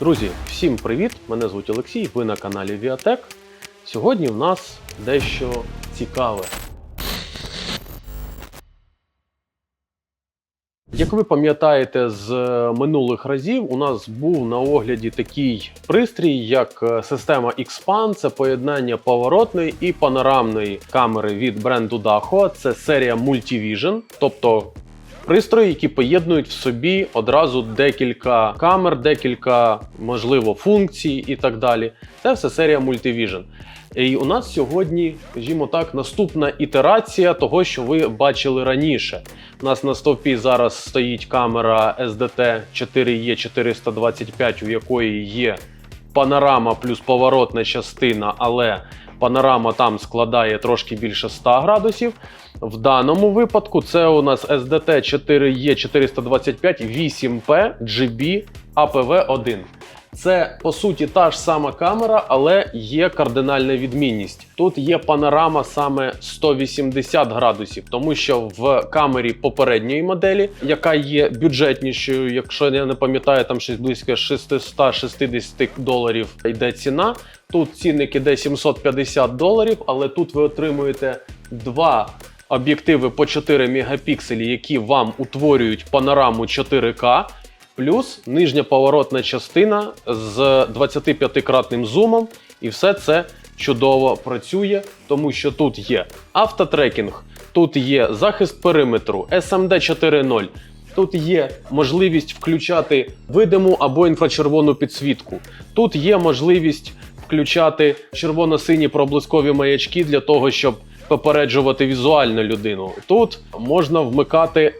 Друзі, всім привіт! Мене звуть Олексій, ви на каналі Віатек. Сьогодні в нас дещо цікаве. Як ви пам'ятаєте з минулих разів, у нас був на огляді такий пристрій, як е, система X-Pan. Це поєднання поворотної і панорамної камери від бренду Daho. Це серія Multivision, тобто Пристрої, які поєднують в собі одразу декілька камер, декілька, можливо, функцій і так далі. Це все серія Multivision. І у нас сьогодні, скажімо так, наступна ітерація того, що ви бачили раніше. У нас на стовпі зараз стоїть камера SDT 4E425, у якої є панорама плюс поворотна частина, але панорама там складає трошки більше 100 градусів. В даному випадку це у нас SDT 4E425 8P GB APV1. Це по суті та ж сама камера, але є кардинальна відмінність. Тут є панорама саме 180 градусів, тому що в камері попередньої моделі, яка є бюджетнішою, якщо я не пам'ятаю, там щось близько 660 доларів йде ціна. Тут цінник іде 750 доларів, але тут ви отримуєте два об'єктиви по 4 мегапікселі, які вам утворюють панораму 4К. Плюс нижня поворотна частина з 25-кратним зумом, і все це чудово працює, тому що тут є автотрекінг, тут є захист периметру, SMD 4.0. Тут є можливість включати видиму або інфрачервону підсвітку. Тут є можливість включати червоно-сині проблискові маячки для того, щоб попереджувати візуально людину. Тут можна вмикати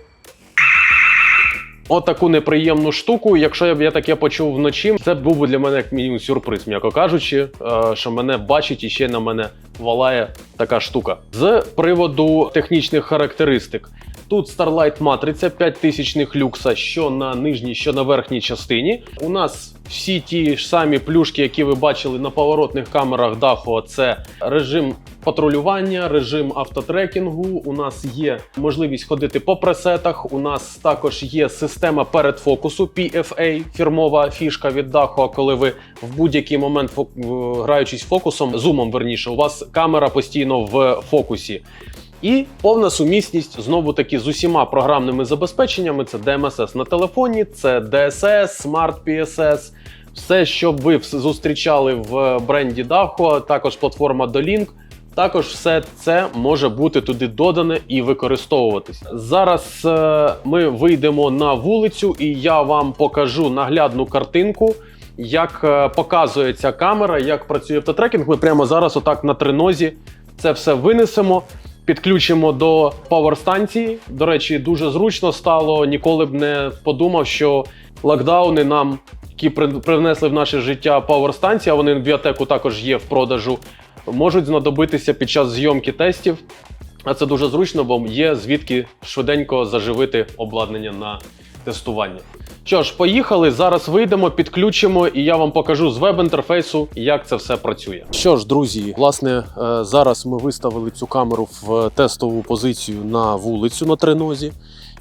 Отаку неприємну штуку. Якщо я б я таке почув вночі, це був би для мене як мінімум сюрприз, м'яко кажучи, е, що мене бачить і ще на мене валає така штука. З приводу технічних характеристик. Тут Starlight матриця 5000 люкса, що на нижній, що на верхній частині. У нас всі ті ж самі плюшки, які ви бачили на поворотних камерах Daho, це режим патрулювання, режим автотрекінгу. У нас є можливість ходити по пресетах. У нас також є система передфокусу PFA, фірмова фішка від Daho, коли ви в будь-який момент граючись фокусом, зумом верніше, у вас камера постійно в фокусі. І повна сумісність знову таки з усіма програмними забезпеченнями: це DMSS на телефоні, це DSS, Smart PSS, все, що ви зустрічали в бренді Daho, також платформа Dolink. Також все це може бути туди додане і використовуватись. Зараз е, ми вийдемо на вулицю, і я вам покажу наглядну картинку, як е, показує ця камера, як працює автотрекінг. Ми прямо зараз, отак на тринозі, це все винесемо. Підключимо до паверстанції. До речі, дуже зручно стало. Ніколи б не подумав, що локдауни нам, які при- привнесли в наше життя паверстанції, а вони в біотеку також є в продажу, можуть знадобитися під час зйомки тестів. А це дуже зручно, бо є звідки швиденько заживити обладнання на тестування. Що ж, поїхали. Зараз вийдемо, підключимо, і я вам покажу з веб-інтерфейсу, як це все працює. Що ж, друзі, власне, е, зараз ми виставили цю камеру в тестову позицію на вулицю на тринозі.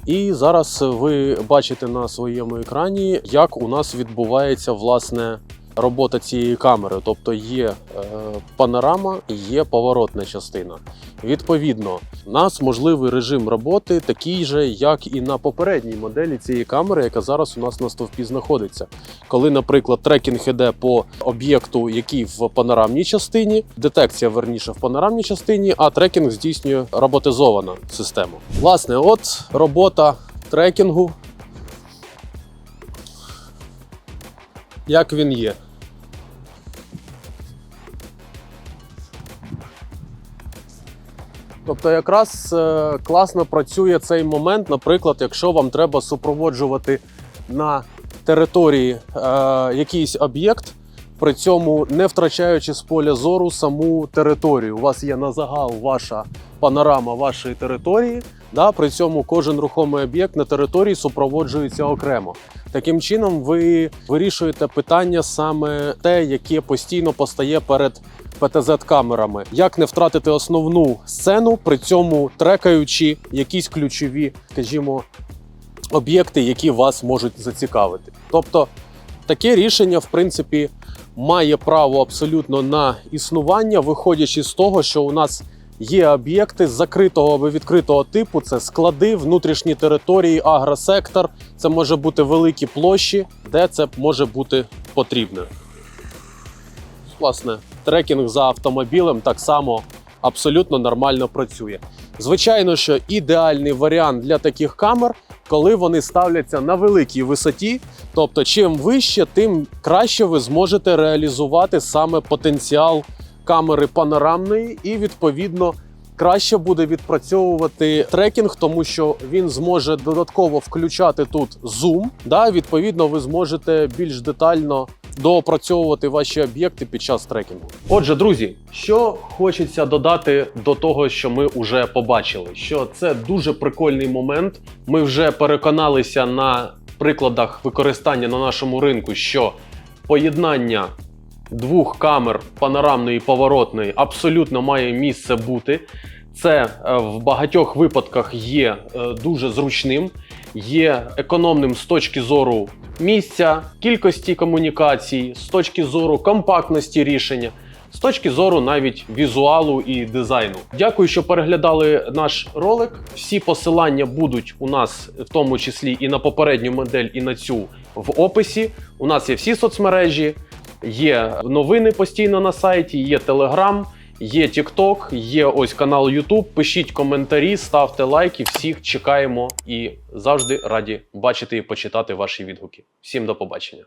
І зараз ви бачите на своєму екрані, як у нас відбувається власне робота цієї камери. Тобто є е, панорама є поворотна частина. Відповідно, у нас можливий режим роботи такий же, як і на попередній моделі цієї камери, яка зараз у нас на стовпі знаходиться. Коли, наприклад, трекінг іде по об'єкту, який в панорамній частині, детекція верніше в панорамній частині, а трекінг здійснює роботизована система. Власне, от робота трекінгу. Як він є. Тобто, якраз е, класно працює цей момент, наприклад, якщо вам треба супроводжувати на території е, якийсь об'єкт, при цьому не втрачаючи з поля зору саму територію. У вас є на загал ваша панорама вашої території. Да, при цьому кожен рухомий об'єкт на території супроводжується окремо. Таким чином, ви вирішуєте питання саме те, яке постійно постає перед ПТЗ-камерами. Як не втратити основну сцену, при цьому трекаючи якісь ключові, скажімо, об'єкти, які вас можуть зацікавити. Тобто таке рішення, в принципі, має право абсолютно на існування, виходячи з того, що у нас є об'єкти закритого або відкритого типу: це склади, внутрішні території, агросектор. Це може бути великі площі, де це може бути потрібно. Власне, трекінг за автомобілем так само абсолютно нормально працює. Звичайно, що ідеальний варіант для таких камер, коли вони ставляться на великій висоті. Тобто, чим вище, тим краще ви зможете реалізувати саме потенціал камери панорамної, і відповідно краще буде відпрацьовувати трекінг, тому що він зможе додатково включати тут зум. Да, відповідно, ви зможете більш детально доопрацьовувати ваші об'єкти під час трекінгу. Отже, друзі, що хочеться додати до того, що ми вже побачили, що це дуже прикольний момент. Ми вже переконалися на прикладах використання на нашому ринку, що поєднання двох камер панорамної і поворотної абсолютно має місце бути. Це е, в багатьох випадках є е, дуже зручним, є економним з точки зору місця, кількості комунікацій, з точки зору компактності рішення, з точки зору навіть візуалу і дизайну. Дякую, що переглядали наш ролик. Всі посилання будуть у нас, в тому числі і на попередню модель, і на цю в описі. У нас є всі соцмережі, є новини постійно на сайті, є Телеграм. Є TikTok, є ось канал YouTube. Пишіть коментарі, ставте лайки. Всіх чекаємо і завжди раді бачити і почитати ваші відгуки. Всім до побачення.